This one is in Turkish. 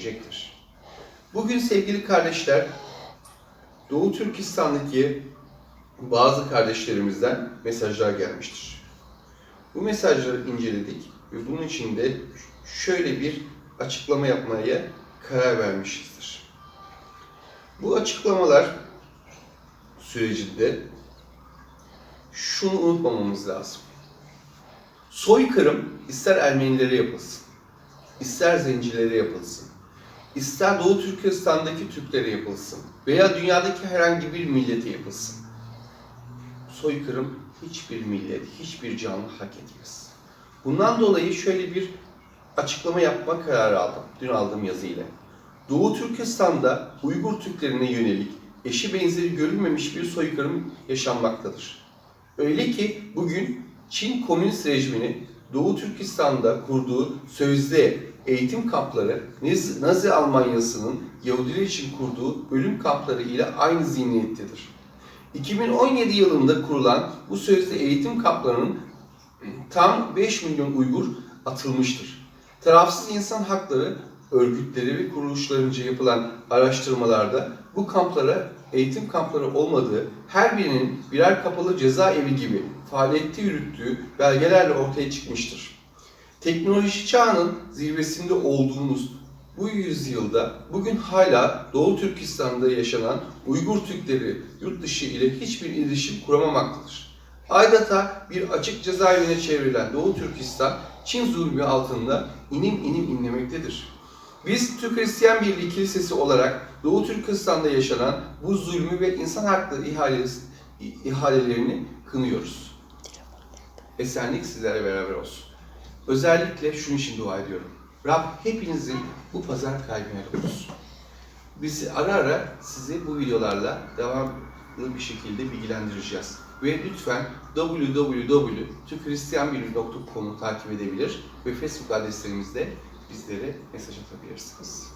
gelecektir. Bugün sevgili kardeşler, Doğu Türkistan'daki bazı kardeşlerimizden mesajlar gelmiştir. Bu mesajları inceledik ve bunun için de şöyle bir açıklama yapmaya karar vermişizdir. Bu açıklamalar sürecinde şunu unutmamamız lazım. Soykırım ister Ermenilere yapılsın, ister zencilere yapılsın, ister Doğu Türkistan'daki Türklere yapılsın veya dünyadaki herhangi bir millete yapılsın. Soykırım hiçbir millet, hiçbir canlı hak etmez. Bundan dolayı şöyle bir açıklama yapma kararı aldım, dün aldığım yazıyla. Doğu Türkistan'da Uygur Türklerine yönelik eşi benzeri görülmemiş bir soykırım yaşanmaktadır. Öyle ki bugün Çin Komünist rejimini Doğu Türkistan'da kurduğu sözde eğitim kampları Nazi, Almanyası'nın Yahudiler için kurduğu ölüm kampları ile aynı zihniyettedir. 2017 yılında kurulan bu sözde eğitim kamplarının tam 5 milyon Uygur atılmıştır. Tarafsız insan hakları örgütleri ve kuruluşlarınca yapılan araştırmalarda bu kamplara eğitim kampları olmadığı, her birinin birer kapalı cezaevi gibi faaliyette yürüttüğü belgelerle ortaya çıkmıştır. Teknoloji çağının zirvesinde olduğumuz bu yüzyılda bugün hala Doğu Türkistan'da yaşanan Uygur Türkleri yurt dışı ile hiçbir iletişim kuramamaktadır. Adeta bir açık cezaevine çevrilen Doğu Türkistan, Çin zulmü altında inim inim inlemektedir. Biz Türk Hristiyan Birliği Kilisesi olarak Doğu Türkistan'da yaşanan bu zulmü ve insan hakları ihalesi, ihalelerini kınıyoruz. Esenlik sizlerle beraber olsun. Özellikle şunun için dua ediyorum. Rab hepinizin bu pazar kalbine koysun. Bizi ara ara sizi bu videolarla devamlı bir şekilde bilgilendireceğiz. Ve lütfen www.türkhristiyanbirliği.com'u takip edebilir ve Facebook adreslerimizde bizlere mesaj atabilirsiniz.